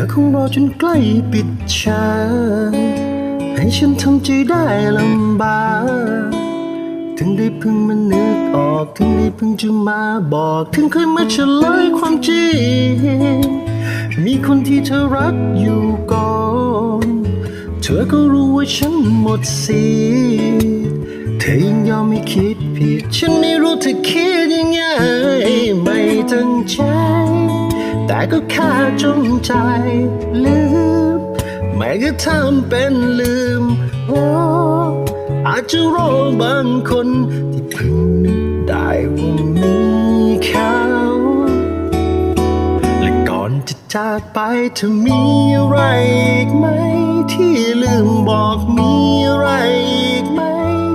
อคงรอจนใกล้ปิดฉากให้ฉันทำใจได้ลำบากถึงได้เพิ่งมานึกออก ถึงได้เพิ่งจะมาบอก ถึงเคยมาเฉลยความจริง มีคนที่เธอรักอยู่ก่อน เธอก็รู้ว่าฉันหมดสิทธิ์เธอยังยอมไม่คิดผิดฉัน แต่ก็แค่จงใจลืมไม่ก็ทำเป็นลืมโอ้อาจจะรอบางคนที่เพิ่งนึกได้ว่ามีเขาและก่อนจะจากไปเธอมีอะไรอีกไหม ที่ลืมบอกมีอะไรอีกไหม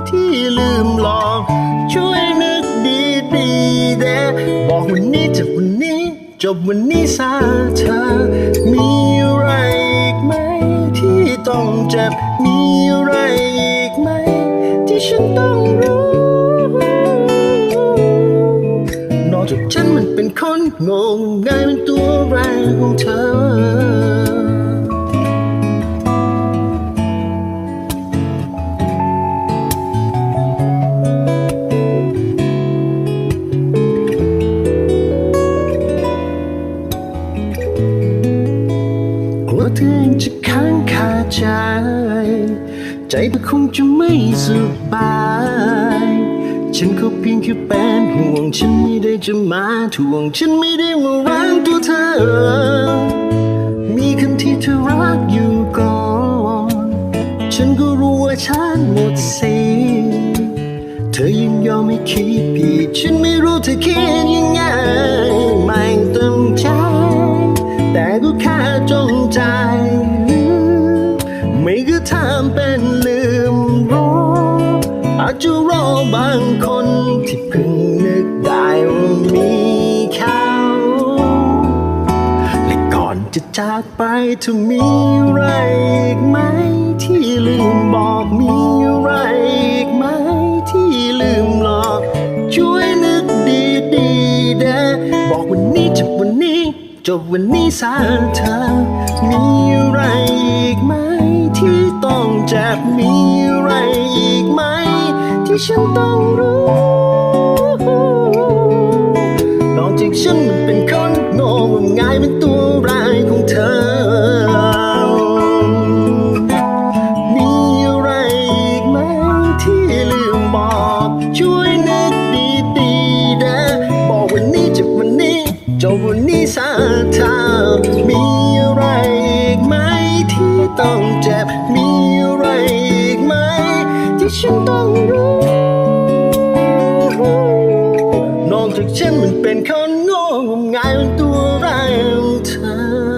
ที่ลืมหลอก ช่วยนึกดีๆแต่บอกวันนี้จบวันนี้ จบวันนี้ซาเธอ มีอะไรอีกไหม ที่ต้องเจ็บ มีอะไรอีกไหม ที่ฉันต้องรู้ นอกจากฉันมันเป็นคนงงงายเป็นตัวแรงของเธอ เธอเองจะค้างคาใจ ใจเธอคงจะไม่สบาย ฉันก็เพียงแค่เป็นห่วง ฉันไม่ได้จะมาทวง ฉันไม่ได้มารังตัวเธอ มีคนที่เธอรักอยู่ก่อน ฉันก็รู้ว่าฉันหมดสิเธอยังยอมไม่คิดผิด ฉันไม่รู้เธอคิดยังไงไม่ จจะรอบางคนที่เพิ่งนึกได้ว่ามีเขาและก่อนจะจากไปเธอมีอะไรอีกไหม ที่ลืมบอกมีอะไรอีกไหม ที่ลืมหลอกช่วยนึกดีๆเด้อบอกวันนี้จบวันนี้จบวันนี้สาเธอ มีอะไรอีกไหม ที่ต้องเจ็บมี ที่ฉันต้องรู้นอกจากฉันมันเป็นคนโง่งมงายเป็นตัวร้ายของเธอ มีอะไรอีกไหมที่ลืมบอก ช่วยนึกดีๆนะบอกวันนี้จบวันนี้จบวันนี้ซะเธอมีอะไรอีกไหมที่ต้องเจ็บ มีอะไรอีกไหมที่ฉันต้องรู้ งายเป็นตัวร้ายของเธอ